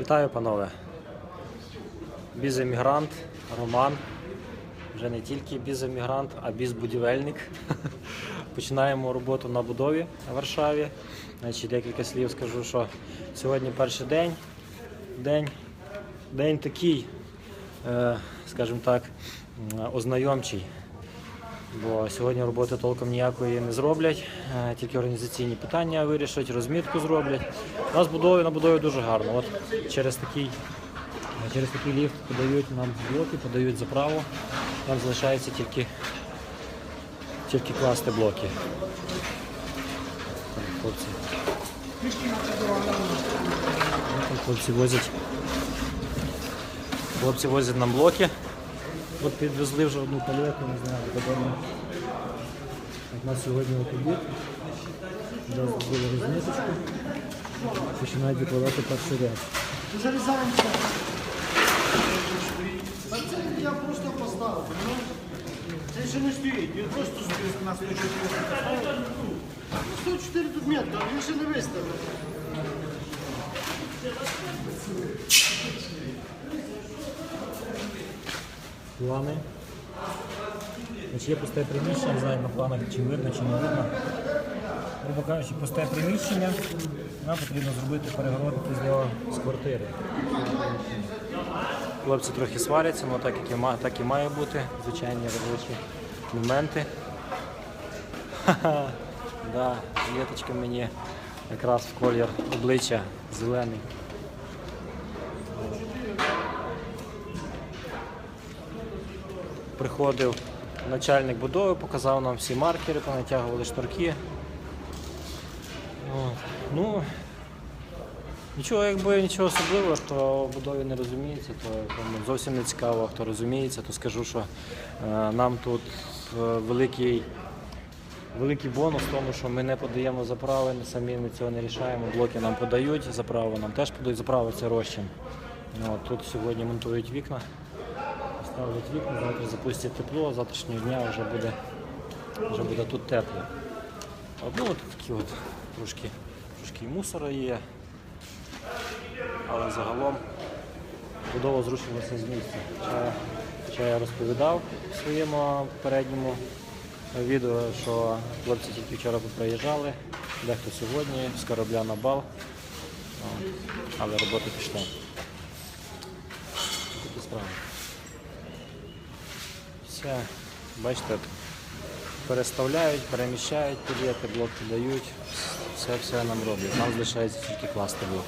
Вітаю, панове. Біземігрант, Роман. Вже не тільки біземігрант, а бізбудівельник. Починаємо роботу на будові в Варшаві. Значить, декілька слів скажу, що сьогодні перший день. День, день такий, е, скажімо так, ознайомчий. Бо сьогодні роботи толком ніякої не зроблять, е, тільки організаційні питання вирішать, розмітку зроблять. У нас будові на будові дуже гарно. От через такий, е, через такий ліфт подають нам блоки, подають заправу. Нам залишається тільки, тільки класти блоки. Хлопці. Хлопці возять. Хлопці возять нам блоки. От підвезли вже одну палету, не знаю, додому. У нас сьогодні от обід. Зараз зробили розміточку. Починають викладати перший ряд. Зарізаємося. Та це я просто поставив? Це ще не стоїть, він просто стоїть на 104 104 тут метка, він ще не виставив. Плани. Значить, є пусте приміщення, не знаю на планах чи видно, чи не видно. Грубо кажучи, пусте приміщення. Нам потрібно зробити перегородити з нього з квартири. Хлопці трохи сваряться, але так, як і, так і має бути. Звичайні робочі моменти. Ха-ха, да, літочка мені якраз в колір обличчя зелений. Приходив начальник будови, показав нам всі маркери, понатягували шнурки. От. Ну, нічого, якби нічого особливого, хто в будові не розуміється, то кому зовсім не цікаво, хто розуміється, то скажу, що е, нам тут е, великий, великий бонус в тому, що ми не подаємо заправи, самі ми цього не рішаємо. Блоки нам подають, заправи нам теж подають, заправи це розчин. От, тут сьогодні монтують вікна. Ставлять вікна, завтра запустять тепло, а завтрашнього дня вже буде, вже буде тут тепло. От, ну, от такі от трошки, трошки мусора є. Але загалом будова зрушилася з місця. Хоча, хоча я розповідав в своєму передньому відео, що хлопці тільки вчора приїжджали, дехто сьогодні з корабля на бал. Але робота пішла. Такі справи. Все, бачите, переставляють, переміщають, пілети, блоки дають, все все нам роблять. Нам залишається тільки класти блок.